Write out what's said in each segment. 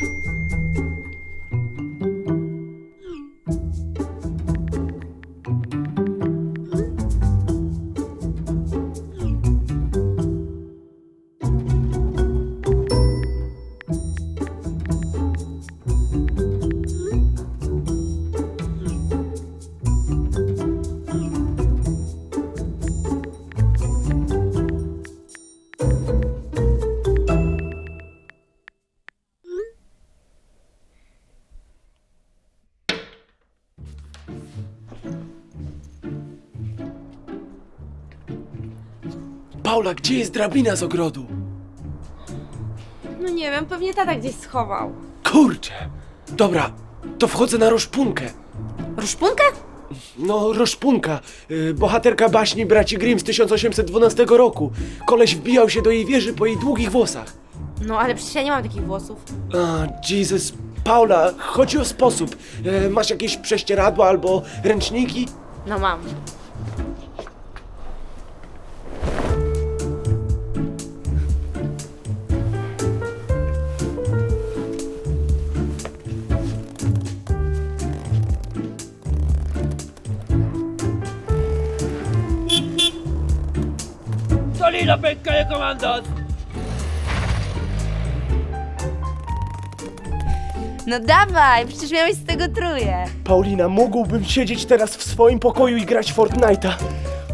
you Paula, gdzie jest drabina z ogrodu? No nie wiem, pewnie tata gdzieś schował. Kurczę! Dobra, to wchodzę na roszpunkę. Ruszpunkę? No, roszpunka. y, Bohaterka baśni braci Grimm z 1812 roku. Koleś wbijał się do jej wieży po jej długich włosach. No ale przecież ja nie mam takich włosów. A, Jesus. Paula, chodzi o sposób. E, masz jakieś prześcieradła albo ręczniki? No mam. ¡Ahí la pesca comandos! No dawaj, przecież miałeś z tego truje. Paulina, mógłbym siedzieć teraz w swoim pokoju i grać Fortnite'a,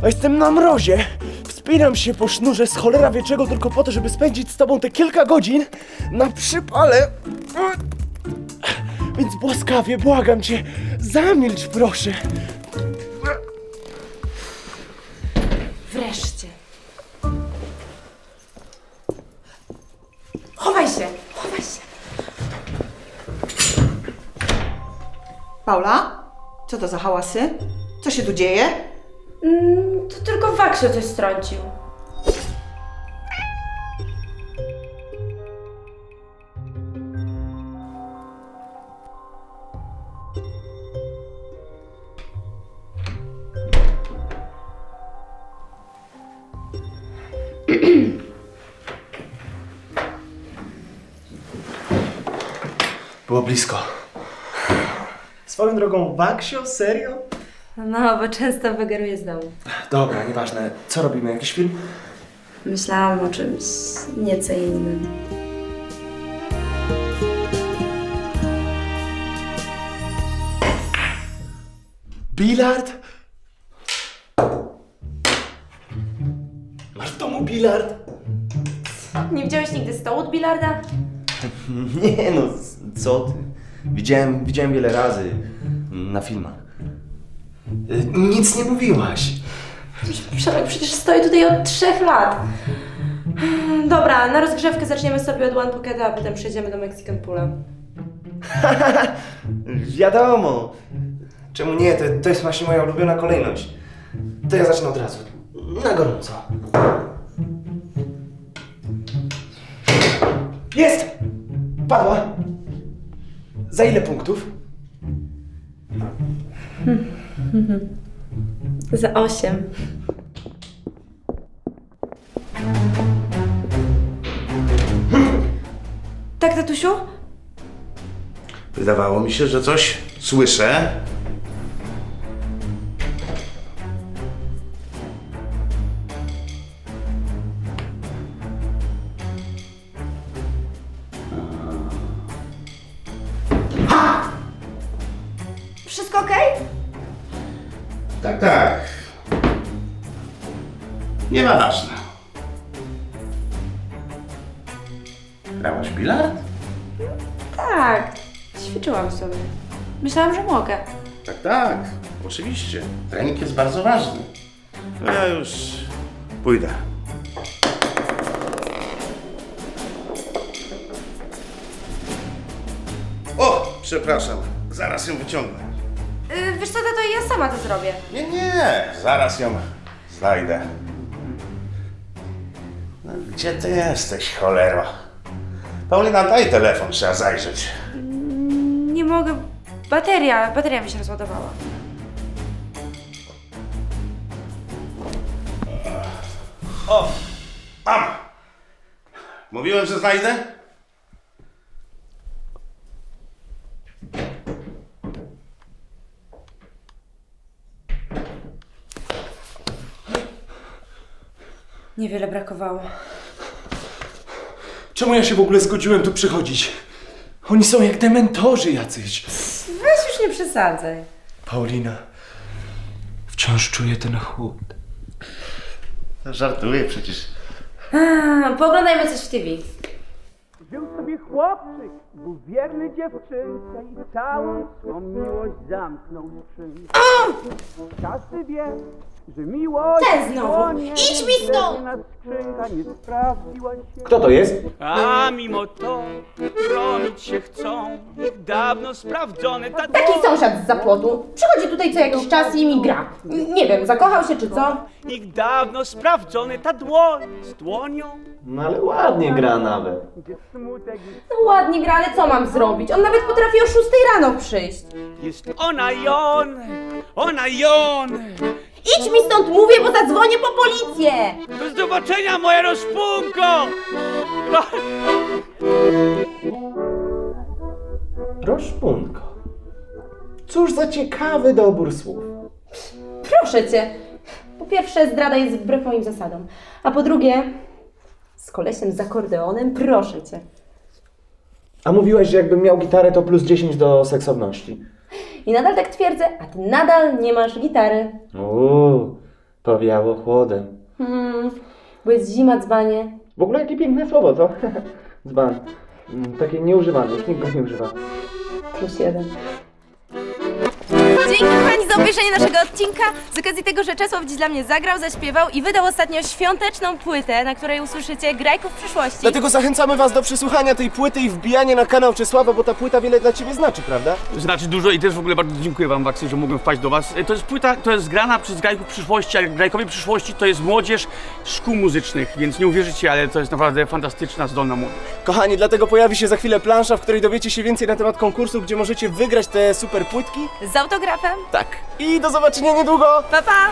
a jestem na mrozie. Wspinam się po sznurze z cholera wieczego tylko po to, żeby spędzić z tobą te kilka godzin na przypale. Więc błaskawie, błagam cię, zamilcz proszę. Chowaj się, chowaj się. Paula? Co to za hałasy? Co się tu dzieje? Mm, to tylko Waksio coś strącił. Było blisko. Swoją drogą, Waksio? Serio? No, bo często wygeruję z domu. Dobra, nieważne. Co robimy? Jakiś film? Myślałam o czymś nieco innym. Bilard? Masz w domu bilard? Nie widziałeś nigdy stołu od bilarda? Nie no, co ty? Widziałem, widziałem wiele razy na filmach. Y, Nic nie mówiłaś. Przemek przecież stoi tutaj od trzech lat. Dobra, na rozgrzewkę zaczniemy sobie od One Pocketa, a potem przejdziemy do Mexican Pula. Wiadomo. Czemu nie? To, to jest właśnie moja ulubiona kolejność. To ja zacznę od razu. Na gorąco. Jest! Padła! Za ile punktów? Za osiem. Tak, tatusiu? Wydawało mi się, że coś słyszę. Nieważne. Grałaś w bilard? Tak, ćwiczyłam sobie. Myślałam, że mogę. Tak, tak. Oczywiście. Trening jest bardzo ważny. No ja już pójdę. O, przepraszam. Zaraz ją wyciągnę. Yy, wiesz co, tato, ja sama to zrobię. Nie, nie, zaraz ją znajdę. Gdzie ty jesteś, cholera? Paulina, daj telefon, trzeba zajrzeć. Mm, nie mogę. Bateria, bateria mi się rozładowała. O, mam! Mówiłem, że znajdę? Niewiele brakowało. Czemu ja się w ogóle zgodziłem tu przychodzić? Oni są jak dementorzy jacyś. Weź już nie przesadzaj. Paulina, wciąż czuję ten chłód. Żartuję przecież. A, pooglądajmy coś w TV. Żył sobie chłopczyk, był wierny dziewczynce i całą swą miłość zamknął w skrzynce. Każdy wie, że miłość Ten znowu. Idź mi stąd! Kto to jest? A mimo to bronić się chcą ich dawno sprawdzone ta Taki sąsiad z zapłotu. Przychodzi tutaj co jakiś czas i mi gra. N- Nie wiem, zakochał się czy co? ich dawno sprawdzone ta dłoń z dłonią, No ale ładnie gra nawet. No ładnie gra, ale co mam zrobić? On nawet potrafi o 6 rano przyjść. jest ona i on, ona i on. Idź mi stąd, mówię, bo zadzwonię po policję! Do zobaczenia moja rozpunko! Roszpunko. Cóż za ciekawy dobór słów. Proszę cię. Po pierwsze, zdrada jest wbrew moim zasadom. A po drugie, z kolesiem z akordeonem, proszę cię. A mówiłeś, że jakbym miał gitarę, to plus 10 do seksowności. I nadal tak twierdzę, a ty nadal nie masz gitary. Uuu, powiało chłodem. Hmm, bo jest zima, dzbanie. W ogóle jakie piękne słowo, co? Dzban. Mm, Takie nieużywane, już nikt go nie używa. Plus jeden. Za obejrzenie naszego odcinka. Z okazji tego, że Czesław dziś dla mnie zagrał, zaśpiewał i wydał ostatnio świąteczną płytę, na której usłyszycie grajków przyszłości. Dlatego zachęcamy Was do przesłuchania tej płyty i wbijania na kanał Czesława, bo ta płyta wiele dla Ciebie znaczy, prawda? Znaczy dużo i też w ogóle bardzo dziękuję wam Waksy, że mogłem wpaść do was. To jest płyta, to jest grana przez grajków przyszłości, a grajkowie przyszłości to jest młodzież szkół muzycznych, więc nie uwierzycie, ale to jest naprawdę fantastyczna, zdolna młodzież. Kochani, dlatego pojawi się za chwilę plansza, w której dowiecie się więcej na temat konkursu, gdzie możecie wygrać te super płytki. Z autografem. Tak. I do zobaczenia niedługo! Pa, pa!